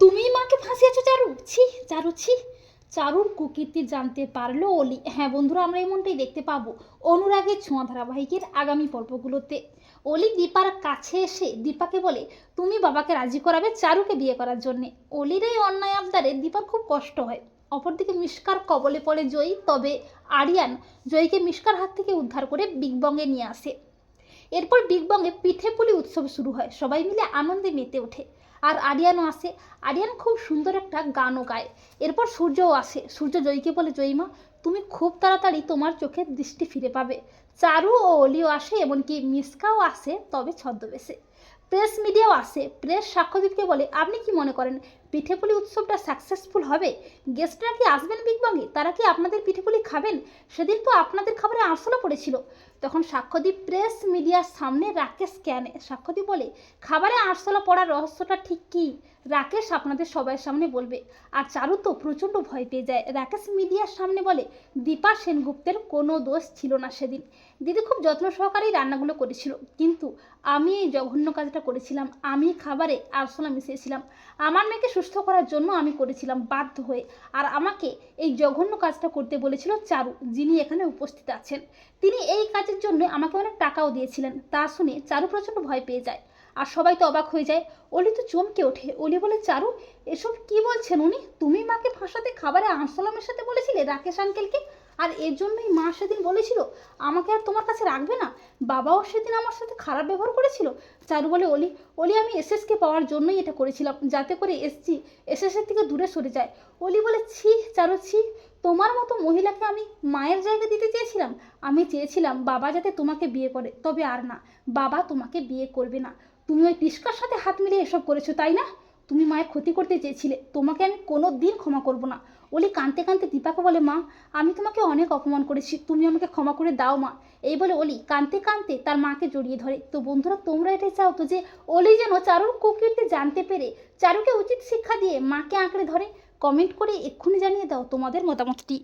তুমি মাকে ফাঁসিয়েছো, চারু? ছি চারু, ছি। চারুর কুকীর্তি জানতে পারল অলি। হ্যাঁ বন্ধুরা, আমরা এমনটাই দেখতে পাবো। অনুরাগের ছোঁয়া ধারাবাহিকের আগামী পর্বগুলোতে। অলি দীপার কাছে এসে দীপাকে বলে, তুমি বাবাকে রাজি করাবে চারুকে বিয়ে করার জন্যে। অলির এই অন্যায় আবদারে দীপার খুব কষ্ট হয়। অপরদিকে মিষ্কার কবলে পড়ে জয়ী, তবে আরিয়ান জয়ীকে মিষ্কার হাত থেকে উদ্ধার করে বিগ বঙ্গে নিয়ে আসে। এরপর বিগ বঙ্গে পিঠে পুলি উৎসব শুরু হয়। সবাই মিলে আনন্দে মেতে ওঠে। আর আরিয়ানও আসে। আরিয়ান খুব সুন্দর একটা গানও গায়। এরপর সূর্যও আসে। সূর্য জয়ীকে বলে জয়ীমা তুমি খুব তাড়াতাড়ি তোমার চোখের দৃষ্টি ফিরে পাবে। চারু ও অলিও আসে, এমনকি মিসকাও আসে, তবে ছদ্মবেশে। প্রেস মিডিয়াও আসে। প্রেস সাক্ষ্যদীপকে বলে, আপনি কি মনে করেন পিঠেপুলি উৎসবটা সাকসেসফুল হবে? গেস্টরা কি আসবেন বিগ বঙ্গে তারা কি আপনাদের পিঠেপুলি খাবেন? সেদিন তো আপনাদের খাবারে আরশোলা পড়েছিল। তখন সাক্ষ্যদীপ প্রেস মিডিয়ার সামনে রাকেশ ক্যানে সাক্ষ্যদীপ বলে, খাবারে আরশোলা পড়ার রহস্যটা ঠিক কী? রাকেশ আপনাদের সবার সামনে বলবে, আর চারু তো প্রচণ্ড ভয় পেয়ে যায়। রাকেশ মিডিয়ার সামনে বলে, দীপা সেনগুপ্তের কোনো দোষ ছিল না সেদিন। দিদি খুব যত্ন সহকারেই রান্নাগুলো করেছিল। কিন্তু আমি এই জঘন্য কাজটা করেছিলাম। আমি খাবারে আরশোলা মিশিয়েছিলাম। আমার মেয়েকে সুস্থ করার জন্য আমি করেছিলাম, বাধ্য হয়ে। আর আমাকে এই জঘন্য কাজটা করতে বলেছিল চারু, যিনি এখানে উপস্থিত আছেন। তিনি এই কাজের জন্য আমাকে অনেক টাকাও দিয়েছিলেন, তা শুনে চারু প্রচণ্ড ভয় পেয়ে যায়। আর সবাই তো অবাক হয়ে যায়। অলি তো চমকে ওঠে। অলি বলে, চারু, এসব কি বলছেন উনি? তুমি মাকে ফাঁসাতে খাবারে আরশোলা সাথে বলেছিলে রাকেশ আঙ্কেলকে? আর এর জন্যই মা সেদিন বলেছিল, আমাকে আর তোমার কাছে রাখবে না। বাবাও সেদিন আমার সাথে খারাপ ব্যবহার করেছিল। চারু বলে, অলি অলি, আমি এসএসকে পাওয়ার জন্যই এটা করেছিলাম। যাতে করে এসজি এসএসের থেকে দূরে সরে যায়। অলি বলে, ছি, চারু, ছি, তোমার মতো মহিলাকে আমি মায়ের জায়গা দিতে চেয়েছিলাম? আমি চেয়েছিলাম বাবা যাতে তোমাকে বিয়ে করে, তবে আর না, বাবা তোমাকে বিয়ে করবে না। তুমি ওই তিস্কার সাথে হাত মিলিয়ে এসব করেছ, তাই না? তুমি মায়ের ক্ষতি করতে চেয়েছিলে, তোমাকে আমি কোনো দিন ক্ষমা করব না। ওলি কাঁদতে কাঁদতে দীপাকে বলে, মা, আমি তোমাকে অনেক অপমান করেছি। তুমি আমাকে ক্ষমা করে দাও, মা। এই বলে অলি কাঁদতে কাঁদতে তার মাকে জড়িয়ে ধরে। তো বন্ধুরা, তোমরা এটাই চাও তো যে অলি যেন চারুর কুকীর্তি জানতে পেরে চারুকে উচিত শিক্ষা দিয়ে মাকে আঁকড়ে ধরে। কমেন্ট করে এক্ষুনি জানিয়ে দাও তোমাদের মতামতটি।